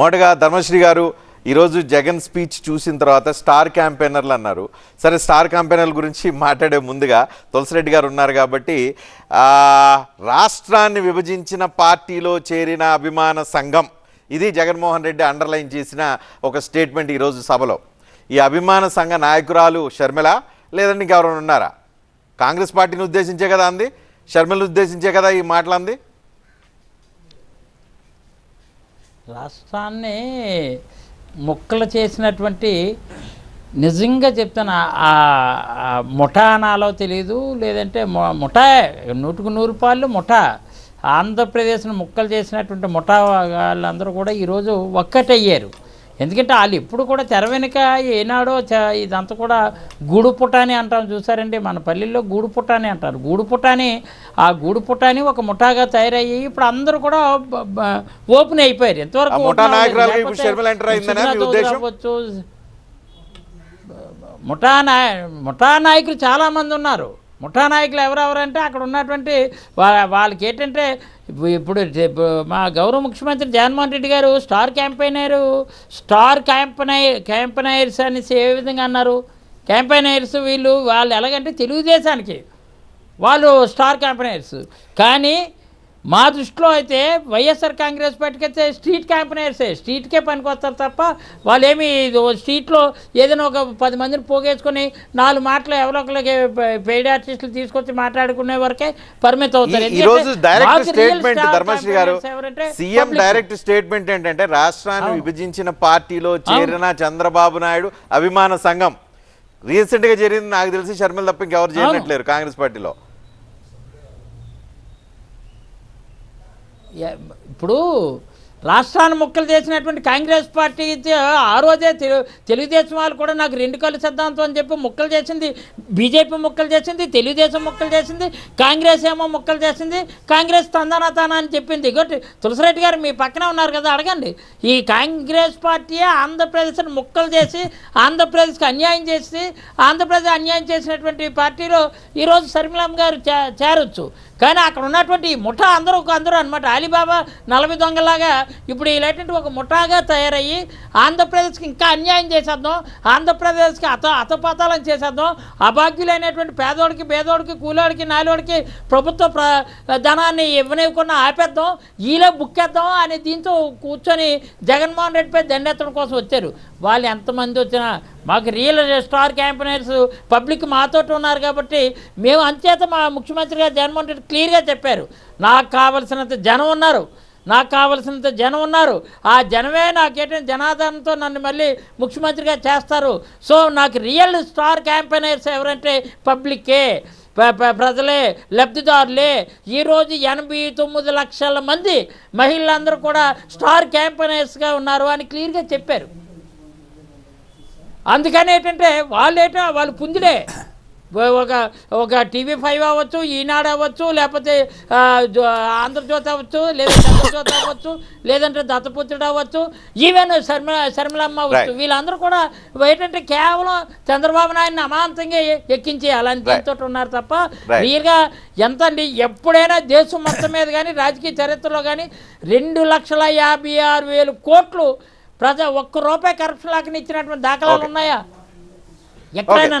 మొదటగా ధర్మశ్రీ గారు ఈరోజు జగన్ స్పీచ్ చూసిన తర్వాత స్టార్ క్యాంపెయినర్లు అన్నారు. సరే స్టార్ క్యాంపెయినర్ల గురించి మాట్లాడే ముందుగా తులసిరెడ్డి గారు ఉన్నారు కాబట్టి రాష్ట్రాన్ని విభజించిన పార్టీలో చేరిన అభిమాన సంఘం ఇది జగన్మోహన్ రెడ్డి అండర్లైన్ చేసిన ఒక స్టేట్మెంట్ ఈరోజు సభలో. ఈ అభిమాన సంఘ నాయకురాలు షర్మిల లేదండి ఇంకెవరైనా ఉన్నారా? కాంగ్రెస్ పార్టీని ఉద్దేశించే కదా అంది? షర్మిలను ఉద్దేశించే కదా ఈ మాటలు అంది రాష్ట్రాన్ని ముక్కలు చేసినటువంటి నిజంగా చెప్తాను ఆ- ముఠా అనాలో తెలియదు లేదంటే ముఠా నూటికి నూరు రూపాయలు ముఠా. ఆంధ్రప్రదేశ్ను ముక్కలు చేసినటువంటి ముఠా వాళ్ళందరూ కూడా ఈరోజు ఒక్కటయ్యారు. ఎందుకంటే వాళ్ళు ఎప్పుడు కూడా తెర వెనుక ఏనాడో చ- ఇదంతా కూడా గూడు పుటాని అంటాం చూసారండి? మన పల్లెల్లో గూడు పుటాని అంటారు. గూడు పుటాని ఆ గూడు పుటాని ఒక ముఠాగా తయారయ్యి ఇప్పుడు అందరూ కూడా ఓపెన్ అయిపోయారు. ఎంతవరకు ముఠా నాయ ముఠా నాయకులు చాలామంది ఉన్నారు. ముఠా నాయకులు ఎవరెవరంటే అక్కడ ఉన్నటువంటి వాళ్ళకి ఏంటంటే ఇప్పుడు మా గౌరవ ముఖ్యమంత్రి Jaganmohan Reddy garu star campaigner star campaigner campaigners అనేసి ఏ విధంగా అన్నారు? క్యాంపెయినైర్స్ వీళ్ళు వాళ్ళు ఎలాగంటే తెలుగుదేశానికి వాళ్ళు స్టార్ క్యాంపెనైర్స్ కానీ మా దృష్టిలో అయితే వైఎస్ఆర్ కాంగ్రెస్ పార్టీకి అయితే స్ట్రీట్ క్యాంపెనర్సే. స్ట్రీట్కే పనికొస్తారు తప్ప వాళ్ళు ఏమి స్ట్రీట్లో ఏదైనా ఒక పది మందిని పోగేసుకొని నాలుగు మాటలు ఎవరో ఒకరికి పెయిడ్ ఆర్టిస్టులు తీసుకొచ్చి మాట్లాడుకునే వరకే పరిమితం అవుతారు. సీఎం. డైరెక్ట్ స్టేట్మెంట్ ఏంటంటే రాష్ట్రాన్ని విభజించిన పార్టీలో చేరిన చంద్రబాబు నాయుడు అభిమాన సంఘం. రీసెంట్గా చేరింది నాకు తెలిసి షర్మిల తప్ప ఇంకెవరు చేరినట్లేరు కాంగ్రెస్ పార్టీలో. ఇప్పుడు రాష్ట్రాన్ని ముక్కలు చేసినటువంటి కాంగ్రెస్ పార్టీ అయితే ఆ రోజే తెలు తెలుగుదేశం వాళ్ళు కూడా నాకు రెండు కళ్ళు సిద్ధాంతం అని చెప్పి ముక్కలు చేసింది. బీజేపీ ముక్కలు చేసింది తెలుగుదేశం ముక్కలు చేసింది కాంగ్రెస్ ఏమో ముక్కలు చేసింది కాంగ్రెస్ తందానా తానా అని చెప్పింది. ఇగోటి తులసిరెడ్డి గారు మీ పక్కనే ఉన్నారు కదా అడగండి. ఈ కాంగ్రెస్ పార్టీయే ఆంధ్రప్రదేశ్ని ముక్కలు చేసి ఆంధ్రప్రదేశ్కి అన్యాయం చేసి ఆంధ్రప్రదేశ్ అన్యాయం చేసినటువంటి పార్టీలో ఈరోజు శర్మిలమ్మ గారు చే చేరొచ్చు. కానీ అక్కడ ఉన్నటువంటి ముఠ ముఠా అందరూ ఒక అందరూ అనమాట అలీబాబా నలభై దొంగలాగా ఇప్పుడు ఇలాంటి ఒక ముఠాగా తయారయ్యి ఆంధ్రప్రదేశ్కి ఇంకా అన్యాయం చేసేద్దాం ఆంధ్రప్రదేశ్కి అత అతపాతాలను చేసేద్దాం అభాగ్యులైనటువంటి పేదోడికి పేదోడికి కూలోడికి నాలోడికి ప్రభుత్వ ప్ర ధనాన్ని ఇవ్వనివ్వకుండా ఆపేద్దాం ఈలో బుక్కేద్దాం అనే దీంతో కూర్చొని జగన్మోహన్ రెడ్డిపై దండెత్తడం కోసం వచ్చారు. వాళ్ళు ఎంతమంది వచ్చినా మాకు రియల్ స్టార్ క్యాంపెయినర్స్ పబ్లిక్ మాతోటి ఉన్నారు కాబట్టి మేము అంచేత మా ముఖ్యమంత్రి గారు జగన్మోహన్ రెడ్డి క్లియర్గా చెప్పారు. నాకు కావలసినంత జనం ఉన్నారు. నాకు కావలసినంత జనం ఉన్నారు. ఆ జనమే నాకేంటంటే జనాదరణతో నన్ను మళ్ళీ ముఖ్యమంత్రిగా చేస్తారు. సో నాకు రియల్ స్టార్ క్యాంపెయినర్స్ ఎవరంటే పబ్లికే ప్రజలే లబ్ధిదారులే. ఈరోజు ఎనభై తొమ్మిది లక్షల మంది మహిళలందరూ కూడా స్టార్ క్యాంపెయినర్స్గా ఉన్నారు అని క్లియర్గా చెప్పారు. అందుకని ఏంటంటే వాళ్ళు ఏంటో వాళ్ళు పుంజులే. ఒక ఒక టీవీ ఫైవ్ అవ్వచ్చు ఈనాడు అవ్వచ్చు లేకపోతే ఆంధ్రజ్యోతి అవ్వచ్చు లేదా చంద్రజ్యోతి అవ్వచ్చు లేదంటే దత్తపుత్రుడు అవ్వచ్చు ఈవెన్ శర్మ శర్మలమ్మ అవ్వచ్చు. వీళ్ళందరూ కూడా ఏంటంటే కేవలం చంద్రబాబు నాయుడిని అమాంతంగా ఎక్కించి అలాంటి. దీంతో ఉన్నారు తప్ప. రియల్గా ఎంత అండి ఎప్పుడైనా దేశం మొత్తం మీద కానీ రాజకీయ చరిత్రలో కానీ రెండు లక్షల యాభై ఆరు వేలు కోట్లు ప్రజా ఒక్క రూపాయి కరప్షన్ లాగా ఇచ్చినటువంటి దాఖలాలు. ఉన్నాయా ఎక్కడైనా